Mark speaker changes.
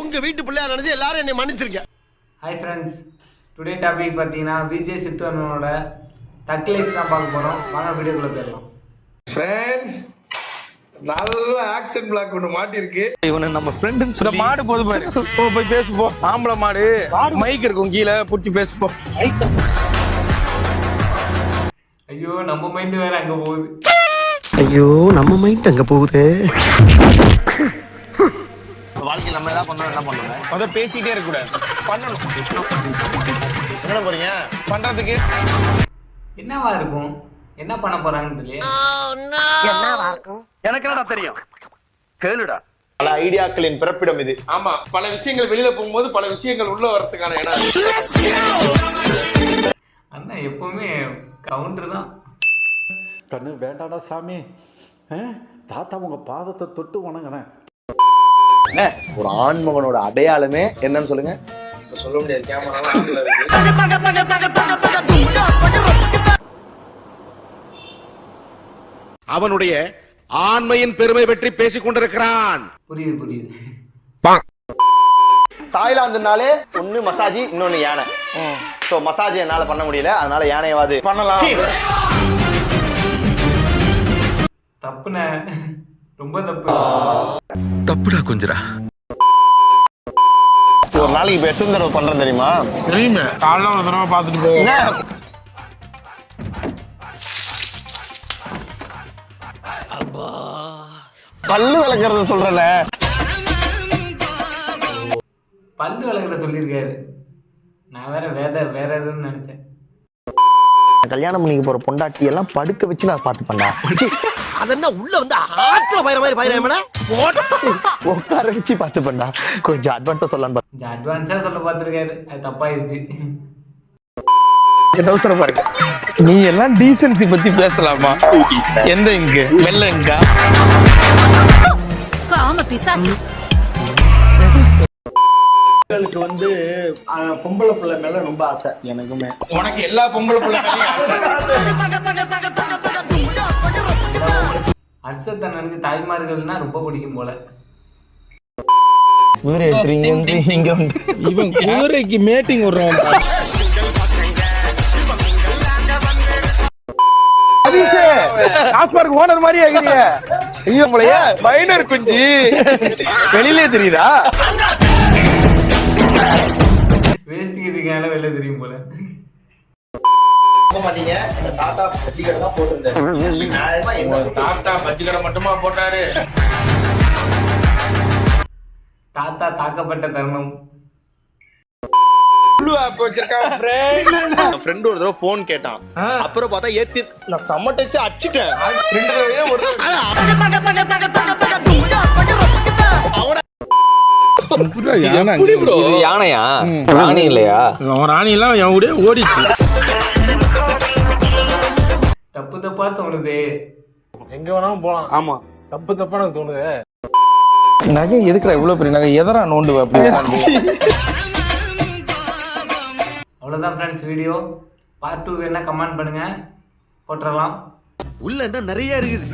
Speaker 1: உங்க வீட்டு பிள்ளையா நினைச்சு எல்லாரும் என்னை மன்னிச்சிருக்க
Speaker 2: ஹாய் ஃப்ரெண்ட்ஸ் டுடே டாபிக் பார்த்தீங்கன்னா விஜய் சித்துவனோட தக் லைஃப் தான் பார்க்க போகிறோம் வாங்க வீடியோக்குள்ளே போயிடலாம்.
Speaker 3: ஃப்ரெண்ட்ஸ் நல்ல ஆக்ஷன் பிளாக் ஒன்று மாட்டிருக்கு
Speaker 4: இவனை நம்ம ஃப்ரெண்டுன்னு
Speaker 3: இந்த
Speaker 4: சொல்லி
Speaker 3: மாடு போது பாரு. போய் பேசு போ ஆம்பளை மாடு. மைக் இருக்கும் கீழே புடிச்சு பேசு போ.
Speaker 2: ஐயோ நம்ம மைண்டு வேற அங்கே போகுது.
Speaker 1: ஐயோ நம்ம மைண்ட் அங்க போகுது. நம்ம ஏதாவது பண்ணோம் என்ன பண்ணுங்க
Speaker 3: அத பேசிட்டே இருக்க கூடாது. பண்ணணும்.
Speaker 1: என்ன போறீங்க?
Speaker 3: பண்றதுக்கு.
Speaker 2: என்னவா இருக்கும்? என்ன பண்ண போறாங்கன்னு தெரியல.
Speaker 1: பல ஐடியாக்களின் பிறப்பிடம் இது.
Speaker 3: ஆமா பல விஷயங்கள் வெளியில போகும்போது பல விஷயங்கள் உள்ள வரதுக்கான இடம்.
Speaker 2: அண்ணா எப்பவுமே கவுண்டர் தான்.
Speaker 5: கண்ணு வேண்டாடா சாமி? தாத்தா உங்க பாதத்தை தொட்டு வணங்குறேன்.
Speaker 1: ஒரு ஆண்மகனோட அடையாளமே என்னன்னு சொல்லுங்க.
Speaker 3: சொல்ல முடியாது
Speaker 6: அவனுடைய ஆண்மையின் பெருமை பற்றி பேசிக் கொண்டிருக்கிறான்.
Speaker 2: புரியுது புரியுது.
Speaker 1: தாய்லாந்துனாலே ஒண்ணு மசாஜ் இன்னொன்னு யானை. சோ மசாஜ் என்னால பண்ண முடியல அதனால யானையவாது.
Speaker 3: பண்ணலாம்.
Speaker 2: தப்புண்ணே ரொம்ப தப்பு.
Speaker 6: தப்புடா குஞ்சரா
Speaker 1: ஒரு நாளைக்கு இப்ப எத்தனை தடவை பண்றேன் தெரியுமா?
Speaker 3: தெரியுமே. காலைல ஒரு தடவை பார்த்துட்டு போ.
Speaker 1: என்ன? பல்லு விளக்குறத சொல்றல
Speaker 2: பல்லு விளக்குற சொல்லியிருக்காரு. நான் வேற வேற வேற எதுன்னு நினைச்சேன்.
Speaker 1: கல்யாணம் பண்ணிக்க போற பொண்டாட்டி எல்லாம் படுக்க வச்சு நான் பண்ணா
Speaker 6: அதென்ன உள்ள வந்து ஆத்துல பயிர மாதிரி பயிர
Speaker 1: உட்கார வச்சு பார்த்து பண்ணா கொஞ்சம் அட்வான்ஸா சொல்லலாம்
Speaker 2: கொஞ்சம் அட்வான்ஸாக சொல்ல பார்த்துருக்காரு. அது தப்பாயிருச்சு.
Speaker 3: அவசரம் பாருங்க. நீ எல்லாம் டீசன்சி பத்தி பேசலாமா? எந்த இங்கு? வெள்ள இங்கா?
Speaker 7: காம பிசாசு.
Speaker 5: உங்களுக்கு வந்து பொம்பளை பிள்ளை மேல ரொம்ப ஆசை எனக்குமே.
Speaker 3: உனக்கு எல்லா பொம்பளை பிள்ளை மேலயும் ஆசை.
Speaker 2: ஹர்ஷத்தை நினைச்சு தாய்மார்கள்னா ரொம்ப பிடிக்கும் போல.
Speaker 1: குதிரை எடுத்துறீங்க வந்து இங்க வந்து.
Speaker 3: இவன் குதிரைக்கு மேட்டிங் ஓனர் மாதிரி ஆகிறீங்க ஐயோ உங்களைய. மைனர் குஞ்சு. வெளியிலே தெரியுதா?
Speaker 2: வேஸ்ட் கிட்டிக்கான வெளில தெரியும் போல.
Speaker 1: மாட்டீங்க இந்த தாத்தா பட்டிகடை தான் போட்டிருந்தாரு.
Speaker 3: தாத்தா பஜ்ஜி கடை மட்டுமா போட்டாரு?
Speaker 2: தாத்தா தாக்கப்பட்ட தருணம்.
Speaker 1: ஃப்ரெண்ட் ஒரு தடவை போன் கேட்டான். அப்புறம் பார்த்தா ஏத்தி நான் செம்மட்டச்சு அடிச்சிட்டேன்.
Speaker 4: யானையா? ராணி இல்லையா?
Speaker 3: ராணி எல்லாம் என் கூட ஓடிச்சு
Speaker 2: தப்பு தோணுது.
Speaker 3: எங்க வேணாலும் போலாம். ஆமா. தப்பு தப்பா எனக்கு தோணுது. நகை எதுக்குடா இவ்வளவு பெரிய நகை? எதரா நோண்டுவ அப்படி?
Speaker 2: அவ்வளோதான் ஃப்ரெண்ட்ஸ் வீடியோ பார்ட் டூ வேணா கமெண்ட் பண்ணுங்க? போட்டுடலாம்
Speaker 6: உள்ள என்ன நிறைய இருக்குது.